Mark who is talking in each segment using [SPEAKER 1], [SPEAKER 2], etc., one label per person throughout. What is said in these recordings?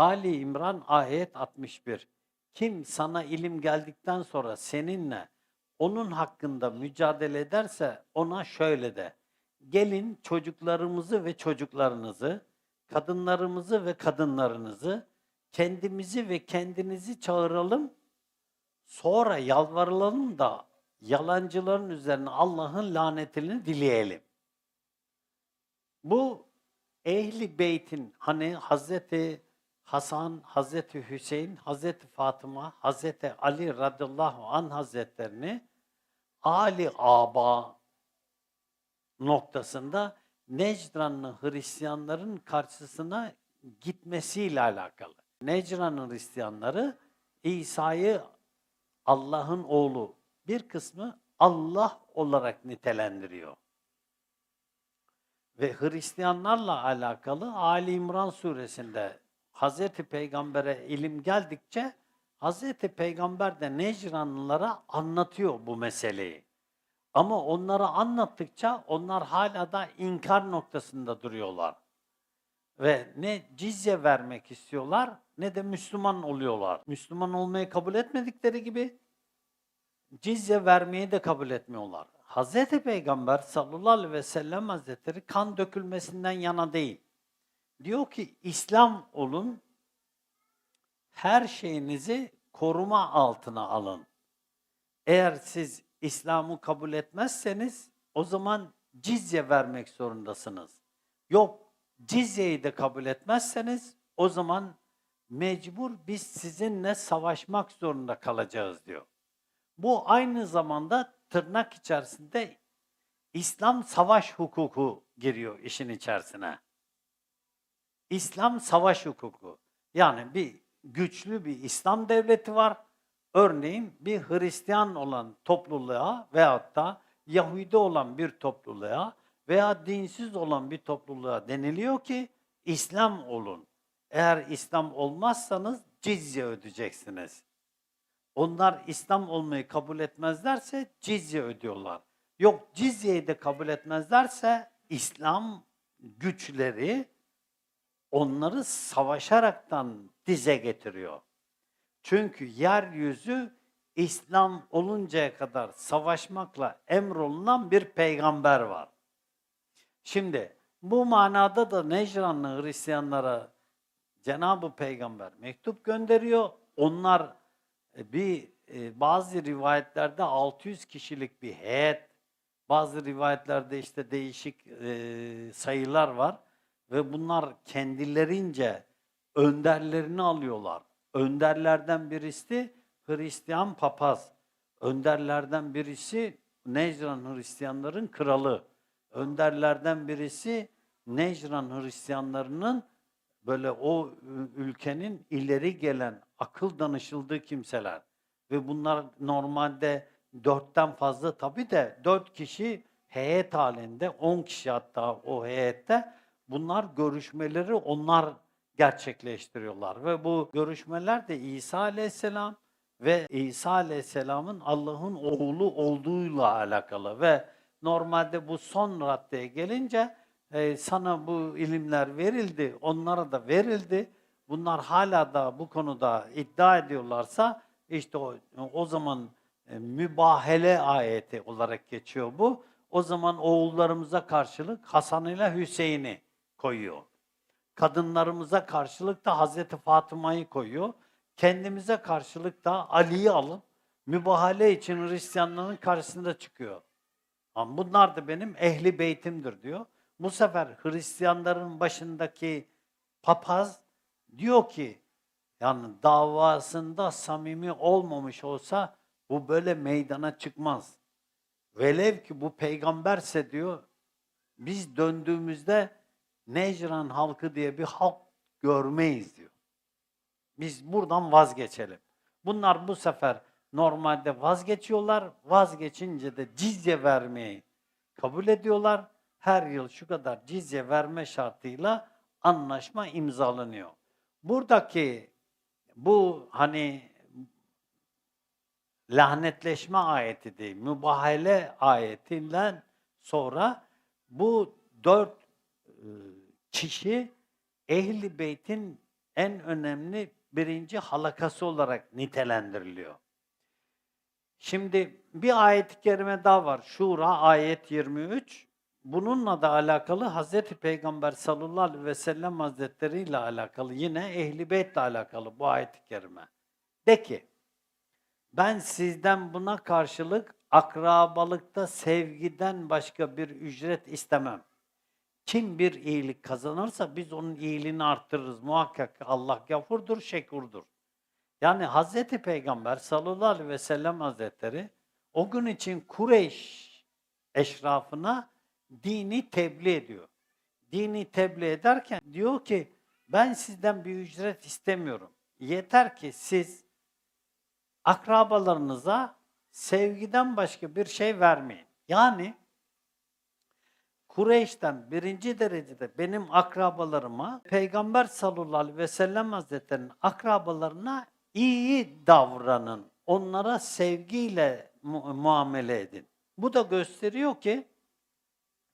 [SPEAKER 1] Ali İmran ayet 61. Kim sana ilim geldikten sonra seninle onun hakkında mücadele ederse ona şöyle de. Gelin çocuklarımızı ve çocuklarınızı, kadınlarımızı ve kadınlarınızı, kendimizi ve kendinizi çağıralım. Sonra yalvaralım da yalancıların üzerine Allah'ın lanetini dileyelim. Bu Ehli Beyt'in hani Hazreti Hasan, Hazreti Hüseyin, Hazreti Fatıma, Hazreti Ali radıyallahu an hazretlerini Ali Aba noktasında Necranlı Hristiyanların karşısına gitmesiyle alakalı. Necranlı Hristiyanları İsa'yı Allah'ın oğlu bir kısmı Allah olarak nitelendiriyor. Ve Hristiyanlarla alakalı Ali İmran suresinde Hazreti Peygamber'e ilim geldikçe Hazreti Peygamber de Necranlılara anlatıyor bu meseleyi. Ama onlara anlattıkça onlar hala da inkar noktasında duruyorlar. Ve ne cizye vermek istiyorlar ne de Müslüman oluyorlar. Müslüman olmayı kabul etmedikleri gibi cizye vermeyi de kabul etmiyorlar. Hazreti Peygamber sallallahu aleyhi ve sellem hazretleri kan dökülmesinden yana değil. Diyor ki İslam olun, her şeyinizi koruma altına alın. Eğer siz İslam'ı kabul etmezseniz o zaman cizye vermek zorundasınız. Yok cizyeyi de kabul etmezseniz o zaman mecbur biz sizinle savaşmak zorunda kalacağız diyor. Bu aynı zamanda tırnak içerisinde İslam savaş hukuku giriyor işin içerisine. İslam savaş hukuku. Yani bir güçlü bir İslam devleti var. Örneğin bir Hristiyan olan topluluğa veyahut da Yahudi olan bir topluluğa veya dinsiz olan bir topluluğa deniliyor ki İslam olun. Eğer İslam olmazsanız cizye ödeyeceksiniz. Onlar İslam olmayı kabul etmezlerse cizye ödüyorlar. Yok cizyeyi de kabul etmezlerse İslam güçleri onları savaşaraktan dize getiriyor. Çünkü yeryüzü İslam oluncaya kadar savaşmakla emrolunan bir peygamber var. Şimdi bu manada da Necranlı Hristiyanlara Cenab-ı Peygamber mektup gönderiyor. Onlar e, bir e, bazı rivayetlerde 600 kişilik bir heyet, bazı rivayetlerde işte değişik e, sayılar var ve bunlar kendilerince önderlerini alıyorlar. Önderlerden birisi Hristiyan papaz. Önderlerden birisi Necran Hristiyanların kralı. Önderlerden birisi Necran Hristiyanlarının böyle o ülkenin ileri gelen akıl danışıldığı kimseler. Ve bunlar normalde dörtten fazla tabii de dört kişi heyet halinde, on kişi hatta o heyette bunlar görüşmeleri onlar gerçekleştiriyorlar. Ve bu görüşmeler de İsa Aleyhisselam ve İsa Aleyhisselam'ın Allah'ın oğlu olduğuyla alakalı ve normalde bu son raddeye gelince e, sana bu ilimler verildi, onlara da verildi. Bunlar hala da bu konuda iddia ediyorlarsa işte o, o zaman e, mübahele ayeti olarak geçiyor bu. O zaman oğullarımıza karşılık Hasan ile Hüseyin'i koyuyor. Kadınlarımıza karşılık da Hazreti Fatıma'yı koyuyor. Kendimize karşılık da Ali'yi alın. Mübahale için Hristiyanların karşısında çıkıyor. Ama bunlar da benim ehli beytimdir diyor. Bu sefer Hristiyanların başındaki papaz diyor ki yani davasında samimi olmamış olsa bu böyle meydana çıkmaz. Velev ki bu peygamberse diyor biz döndüğümüzde Necran halkı diye bir halk görmeyiz diyor. Biz buradan vazgeçelim. Bunlar bu sefer normalde vazgeçiyorlar. Vazgeçince de cizye vermeyi kabul ediyorlar. Her yıl şu kadar cizye verme şartıyla anlaşma imzalanıyor. Buradaki bu hani lanetleşme ayeti değil, mübahale ayetinden sonra bu dört e, kişi Ehli Beyt'in en önemli birinci halakası olarak nitelendiriliyor. Şimdi bir ayet-i kerime daha var. Şura ayet 23. Bununla da alakalı Hazreti Peygamber sallallahu aleyhi ve sellem hazretleri ile alakalı yine ehli beytle alakalı bu ayet-i kerime. De ki ben sizden buna karşılık akrabalıkta sevgiden başka bir ücret istemem. Kim bir iyilik kazanırsa biz onun iyiliğini arttırırız. Muhakkak Allah gafurdur, şekurdur. Yani Hazreti Peygamber sallallahu aleyhi ve sellem hazretleri o gün için Kureyş eşrafına dini tebliğ ediyor. Dini tebliğ ederken diyor ki ben sizden bir ücret istemiyorum. Yeter ki siz akrabalarınıza sevgiden başka bir şey vermeyin. Yani Kureyş'ten birinci derecede benim akrabalarıma Peygamber sallallahu aleyhi ve sellem hazretlerinin akrabalarına iyi davranın. Onlara sevgiyle mu- muamele edin. Bu da gösteriyor ki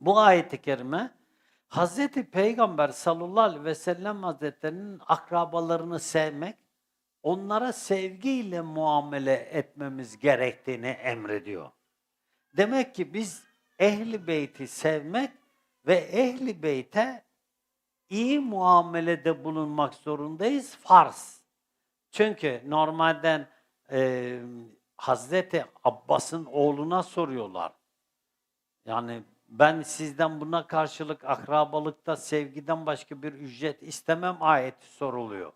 [SPEAKER 1] bu ayet-i kerime Hazreti Peygamber sallallahu aleyhi ve sellem hazretlerinin akrabalarını sevmek, onlara sevgiyle muamele etmemiz gerektiğini emrediyor. Demek ki biz ehli beyti sevmek ve ehli beyte iyi muamelede bulunmak zorundayız. Farz. Çünkü normalden e, Hazreti Abbas'ın oğluna soruyorlar. Yani ben sizden buna karşılık akrabalıkta sevgiden başka bir ücret istemem ayeti soruluyor.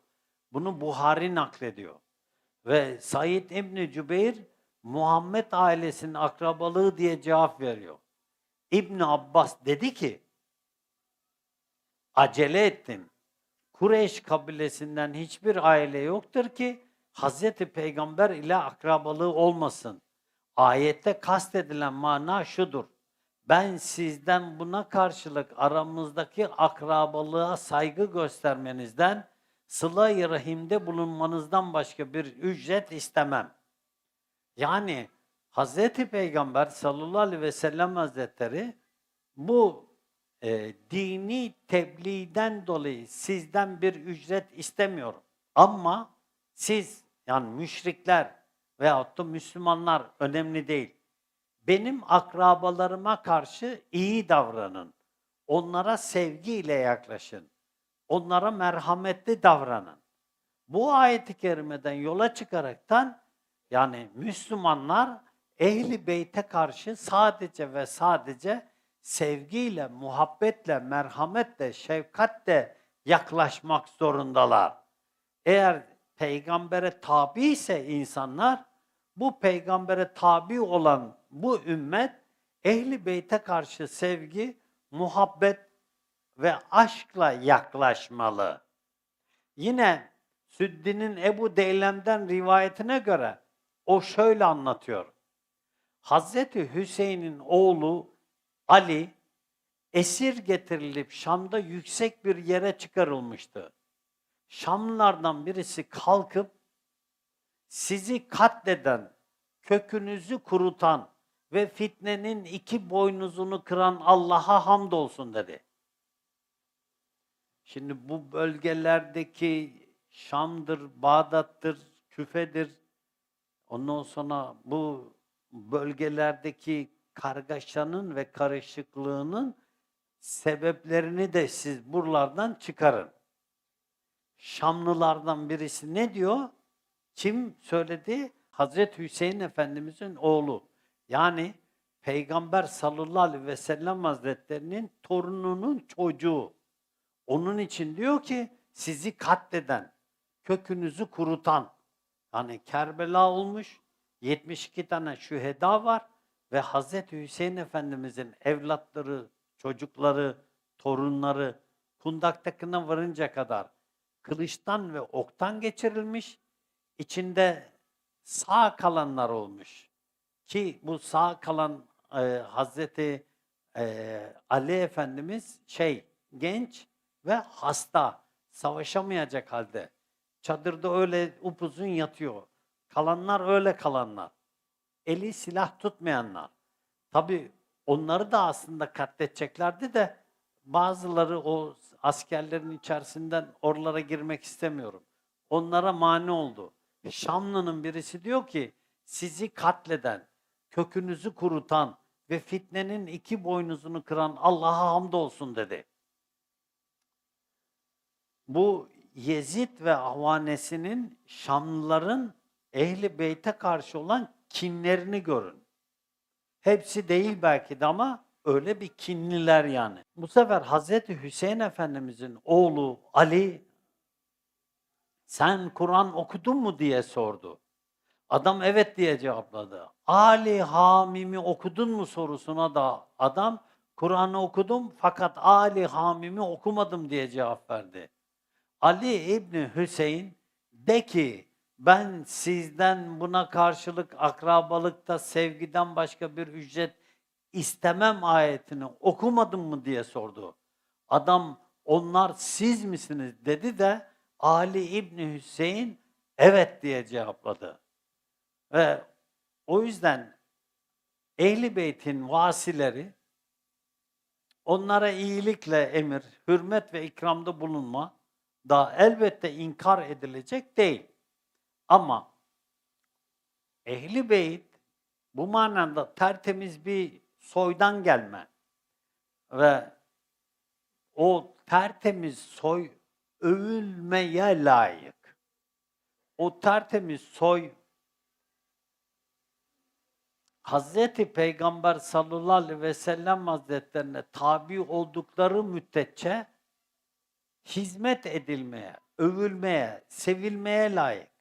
[SPEAKER 1] Bunu Buhari naklediyor. Ve Said İbni Cübeyr Muhammed ailesinin akrabalığı diye cevap veriyor. İbni Abbas dedi ki acele ettim. Kureyş kabilesinden hiçbir aile yoktur ki Hazreti Peygamber ile akrabalığı olmasın. Ayette kastedilen mana şudur. Ben sizden buna karşılık aramızdaki akrabalığa saygı göstermenizden, sıla-i rahimde bulunmanızdan başka bir ücret istemem. Yani Hazreti Peygamber sallallahu aleyhi ve sellem hazretleri bu e, dini tebliğden dolayı sizden bir ücret istemiyorum. Ama siz yani müşrikler veyahut da Müslümanlar önemli değil. Benim akrabalarıma karşı iyi davranın. Onlara sevgiyle yaklaşın. Onlara merhametli davranın. Bu ayeti kerimeden yola çıkaraktan yani Müslümanlar ehli beyte karşı sadece ve sadece sevgiyle, muhabbetle, merhametle, şefkatle yaklaşmak zorundalar. Eğer peygambere tabi ise insanlar, bu peygambere tabi olan bu ümmet ehli beyte karşı sevgi, muhabbet ve aşkla yaklaşmalı. Yine Süddi'nin Ebu Deylem'den rivayetine göre o şöyle anlatıyor. Hazreti Hüseyin'in oğlu Ali esir getirilip Şam'da yüksek bir yere çıkarılmıştı. Şamlılardan birisi kalkıp sizi katleden, kökünüzü kurutan ve fitnenin iki boynuzunu kıran Allah'a hamdolsun dedi. Şimdi bu bölgelerdeki Şam'dır, Bağdat'tır, Küfe'dir. Ondan sonra bu bölgelerdeki kargaşanın ve karışıklığının sebeplerini de siz buralardan çıkarın. Şamlılardan birisi ne diyor? Kim söyledi? Hazreti Hüseyin Efendimizin oğlu. Yani Peygamber sallallahu aleyhi ve sellem hazretlerinin torununun çocuğu. Onun için diyor ki sizi katleden, kökünüzü kurutan. Yani Kerbela olmuş, 72 tane şüheda var ve Hazreti Hüseyin Efendimizin evlatları, çocukları, torunları kundaktakına varınca kadar kılıçtan ve oktan geçirilmiş, içinde sağ kalanlar olmuş. Ki bu sağ kalan e, Hazreti e, Ali Efendimiz şey genç ve hasta, savaşamayacak halde. Çadırda öyle upuzun yatıyor. Kalanlar öyle kalanlar. Eli silah tutmayanlar. Tabi onları da aslında katledeceklerdi de bazıları o askerlerin içerisinden oralara girmek istemiyorum. Onlara mani oldu. Şamlı'nın birisi diyor ki sizi katleden, kökünüzü kurutan ve fitnenin iki boynuzunu kıran Allah'a hamdolsun dedi. Bu Yezid ve avanesinin Şamlıların Ehli Beyt'e karşı olan kinlerini görün. Hepsi değil belki de ama öyle bir kinliler yani. Bu sefer Hazreti Hüseyin Efendimizin oğlu Ali sen Kur'an okudun mu diye sordu. Adam evet diye cevapladı. Ali Hamim'i okudun mu sorusuna da adam Kur'an'ı okudum fakat Ali Hamim'i okumadım diye cevap verdi. Ali İbni Hüseyin de ki ben sizden buna karşılık akrabalıkta sevgiden başka bir ücret istemem ayetini okumadın mı diye sordu. Adam onlar siz misiniz dedi de Ali İbni Hüseyin evet diye cevapladı. Ve o yüzden Ehli Beyt'in vasileri onlara iyilikle emir, hürmet ve ikramda bulunma da elbette inkar edilecek değil. Ama Ehli Beyt bu manada tertemiz bir soydan gelme ve o tertemiz soy övülmeye layık. O tertemiz soy Hazreti Peygamber sallallahu aleyhi ve sellem hazretlerine tabi oldukları müddetçe hizmet edilmeye, övülmeye, sevilmeye layık.